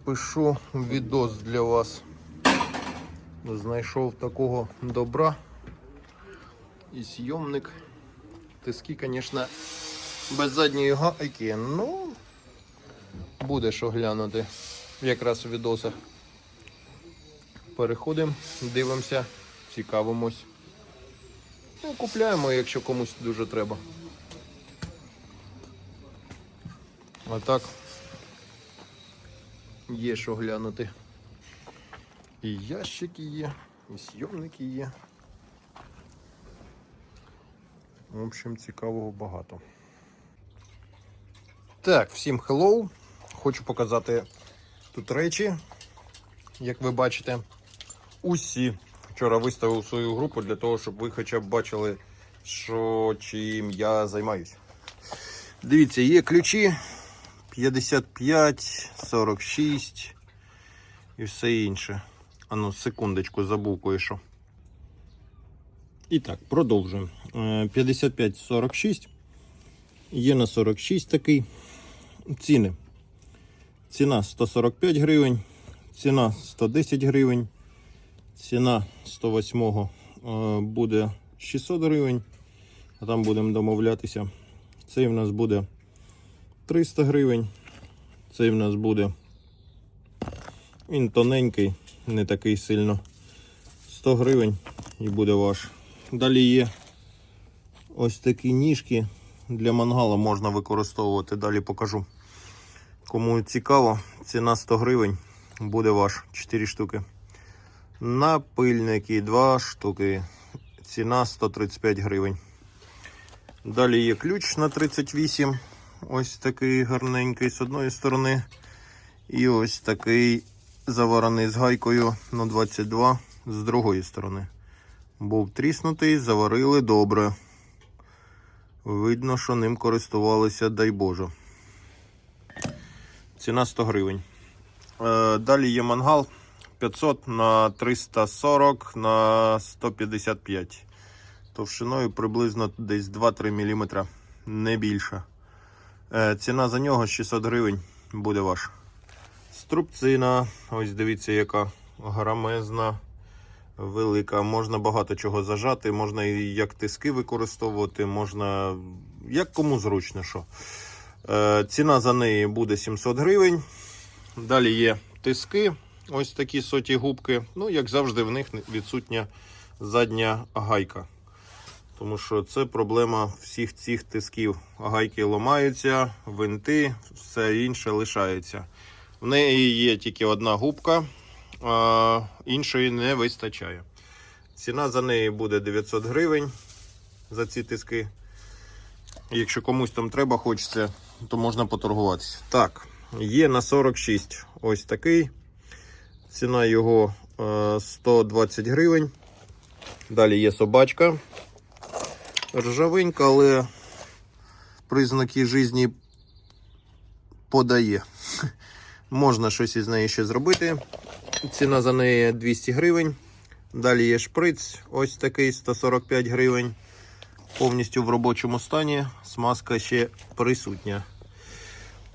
запишу відос для вас. Знайшов такого добра. І зйомник. Тиски, звісно, без задньої гайки. Ну, буде що глянути якраз у відосах. Переходимо, дивимося, цікавимось. Ну, купляємо, якщо комусь дуже треба. А так є що глянути. І ящики є, і зйомники є. В общем, цікавого багато. Так, всім hello. Хочу показати тут речі. Як ви бачите, усі. Вчора виставив свою групу для того, щоб ви хоча б бачили, що чим я займаюсь. Дивіться, є ключі 55, 46 і все інше. А ну, секундочку, забув кое-що. І так, продовжуємо. Е, 55-46. Є на 46 такий. Ціни. Ціна 145 гривень, ціна 110 гривень, ціна 108 е, буде 600 гривень. А там будемо домовлятися. Цей в нас буде 300 гривень. Цей в нас буде. Він тоненький, не такий сильно. 100 гривень і буде ваш. Далі є ось такі ніжки для мангала можна використовувати. Далі покажу. Кому цікаво, ціна 100 гривень буде ваш 4 штуки. Напильники 2 штуки. Ціна 135 гривень. Далі є ключ на 38. Ось такий гарненький з одної сторони. І ось такий заварений з гайкою на 22 з другої сторони. Був тріснутий, заварили добре. Видно, що ним користувалися, дай Боже. Ціна 100 гривень. Е, далі є мангал 500 на 340 на 155. Товщиною приблизно десь 2-3 мм, не більше. Е, ціна за нього 600 гривень буде ваш. Струбцина, ось дивіться, яка грамезна, велика. Можна багато чого зажати, можна і як тиски використовувати, можна як кому зручно. що. Е, ціна за неї буде 700 гривень. Далі є тиски, ось такі соті губки. Ну, як завжди, в них відсутня задня гайка. Тому що це проблема всіх цих тисків. Гайки ламаються, винти, все інше лишається. В неї є тільки одна губка, а іншої не вистачає. Ціна за неї буде 900 гривень за ці тиски. Якщо комусь там треба, хочеться, то можна поторгуватися. Так, є на 46 ось такий. Ціна його е, 120 гривень. Далі є собачка. Ржавенька, але признаки житті подає. Можна щось із неї ще зробити. Ціна за неї 200 гривень. Далі є шприц, ось такий 145 гривень. Повністю в робочому стані. Смазка ще присутня.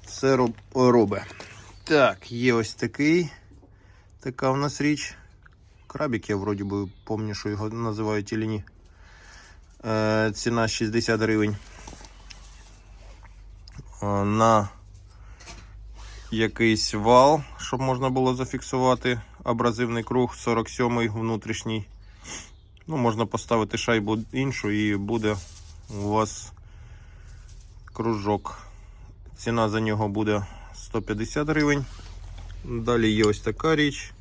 Все роб... робить. Так, є ось такий. Така в нас річ. Крабик, я вроді би пам'ятаю, що його називають чи ні. Е, ціна 60 гривень. Е, на якийсь вал, щоб можна було зафіксувати. Абразивний круг 47 внутрішній. Ну, можна поставити шайбу іншу і буде у вас кружок. Ціна за нього буде 150 гривень. Далі є ось така річ.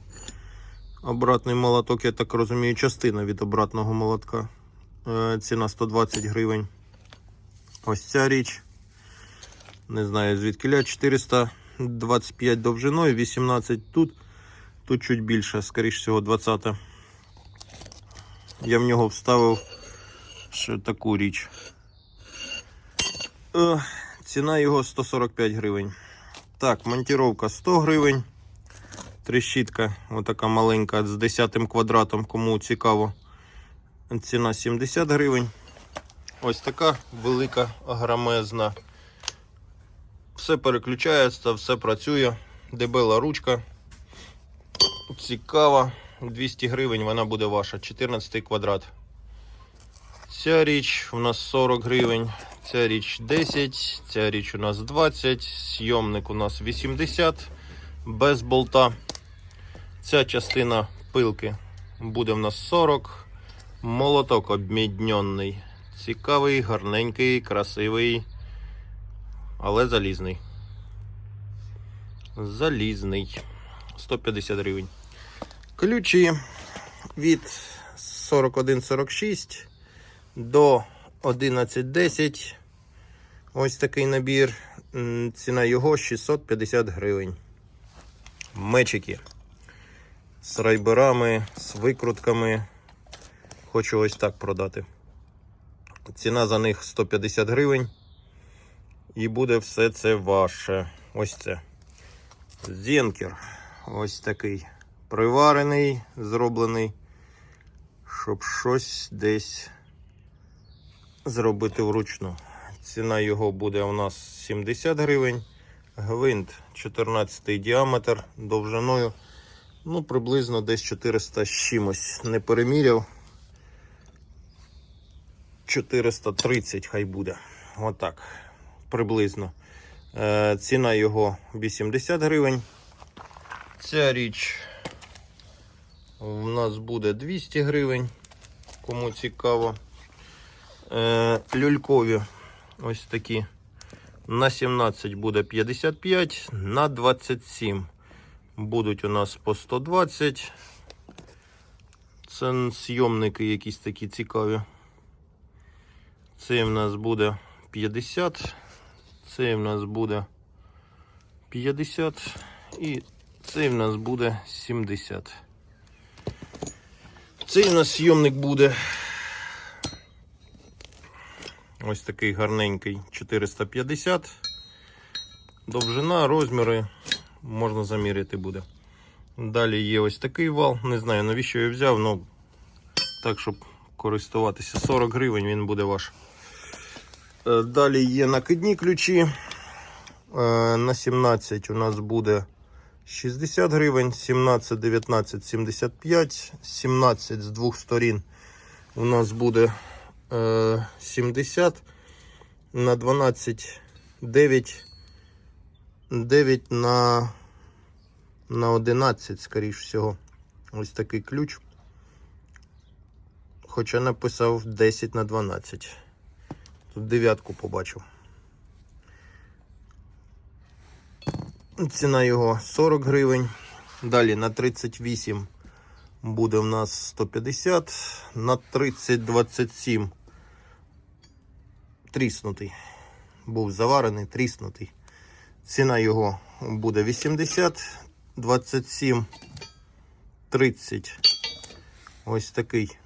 Обратний молоток, я так розумію, частина від обратного молотка. Е, Ціна 120 гривень. Ось ця річ. Не знаю звідки 425 довжиною, 18 тут. Тут чуть більше, скоріш всього, 20. Я в нього вставив ще таку річ. Е, Ціна його 145 гривень. Так, монтировка 100 гривень. Трещітка, отака маленька з 10 квадратом, кому цікаво. Ціна 70 гривень. Ось така велика грамезна. Все переключається, все працює. дебела ручка. Цікава. 200 гривень вона буде ваша. 14 квадрат. Ця річ у нас 40 гривень. Ця річ 10, ця річ у нас 20, сйомник у нас 80 без болта. Ця частина пилки буде в нас 40. Молоток обмідньонний. Цікавий, гарненький, красивий, але залізний. Залізний. 150 гривень. Ключі від 41,46 до 11,10. Ось такий набір. Ціна його 650 гривень. Мечики з райберами, з викрутками. Хочу ось так продати. Ціна за них 150 гривень. І буде все це ваше. Ось це. Зенкер. Ось такий. Приварений, зроблений, щоб щось десь зробити вручну. Ціна його буде у нас 70 гривень. Гвинт 14 діаметр довжиною. Ну, приблизно десь 400 з чимось. Не переміряв. 430 хай буде. Отак. Приблизно. Е, ціна його 80 гривень. Ця річ у нас буде 200 гривень. Кому цікаво. Е, люлькові ось такі. На 17 буде 55, на 27 будуть у нас по 120. Це зйомники якісь такі цікаві. Це в нас буде 50. Це в нас буде 50. І цей в нас буде 70. Цей у нас зйомник буде ось такий гарненький 450. Довжина, розміри можна заміряти буде. Далі є ось такий вал. Не знаю навіщо я взяв, але так, щоб користуватися 40 гривень, він буде ваш. Е, Далі є накидні ключі. Е, На 17 у нас буде 60 гривень, 17, 19, 75, 17 з двох сторін у нас буде е, 70, на 12 9, 9 на, на 11, скоріш всього. Ось такий ключ. Хоча написав 10 на 12. Тут дев'ятку побачив. Ціна його 40 гривень. Далі на 38 буде в нас 150, на 30 27 тріснутий. Був заварений, тріснутий. Ціна його буде 80, 27, 30. Ось такий.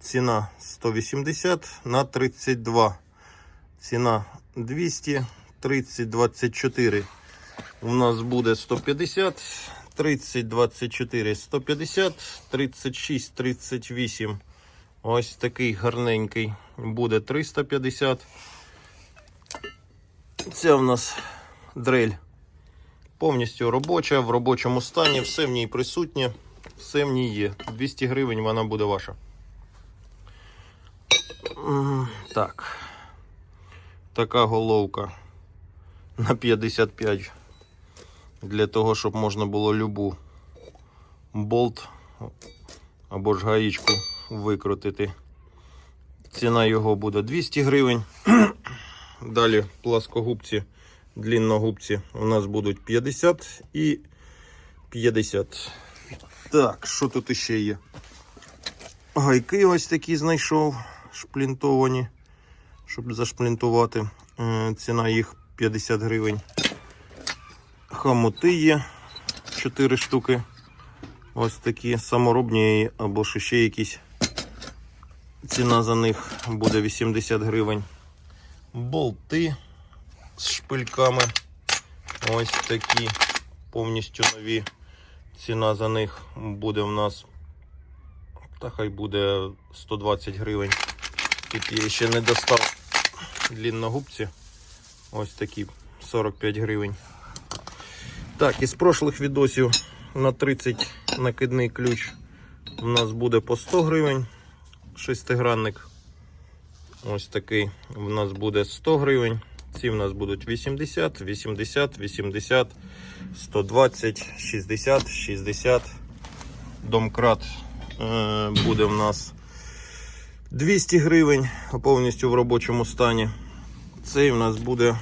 Ціна 180 на 32. Ціна 200, 30, 24 у нас буде 150, 30, 24, 150, 36, 38. Ось такий гарненький буде 350. Це у нас дрель повністю робоча, в робочому стані, все в ній присутнє, все в ній є. 200 гривень вона буде ваша. Так. Така головка на 55 для того, щоб можна було любу болт або ж гаїчку викрутити. Ціна його буде 200 гривень. Далі пласкогубці, длинногубці у нас будуть 50 і 50. Так, що тут іще є? Гайки ось такі знайшов, шплінтовані, щоб зашплінтувати. Е, Ціна їх 50 гривень. Хамути є 4 штуки. Ось такі саморобні або ж ще якісь. Ціна за них буде 80 гривень. Болти з шпильками. Ось такі повністю нові. Ціна за них буде в нас. Та хай буде 120 гривень. Тільки я ще не достав длінногубці. Ось такі 45 гривень. Так, із прошлих відосів на 30 накидний ключ у нас буде по 100 гривень. Шестигранник. Ось такий у нас буде 100 гривень. Ці в нас будуть 80, 80, 80, 120, 60, 60. Домкрат е, буде в нас 200 гривень повністю в робочому стані. Цей у нас буде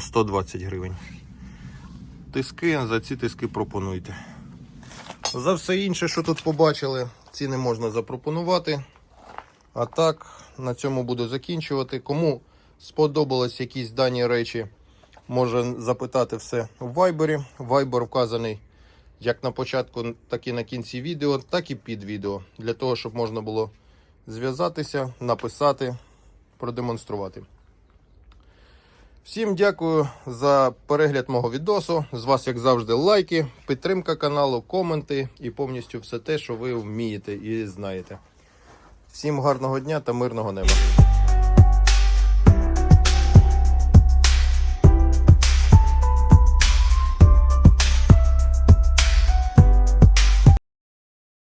120 гривень. Тиски, за ці тиски пропонуйте. За все інше, що тут побачили, ціни можна запропонувати. А так, на цьому буду закінчувати. Кому сподобались якісь дані речі, може запитати все в Вайбері. Вайбер вказаний як на початку, так і на кінці відео, так і під відео. Для того, щоб можна було зв'язатися, написати, продемонструвати. Всім дякую за перегляд мого відосу. З вас, як завжди, лайки, підтримка каналу, коменти і повністю все те, що ви вмієте і знаєте. Всім гарного дня та мирного неба.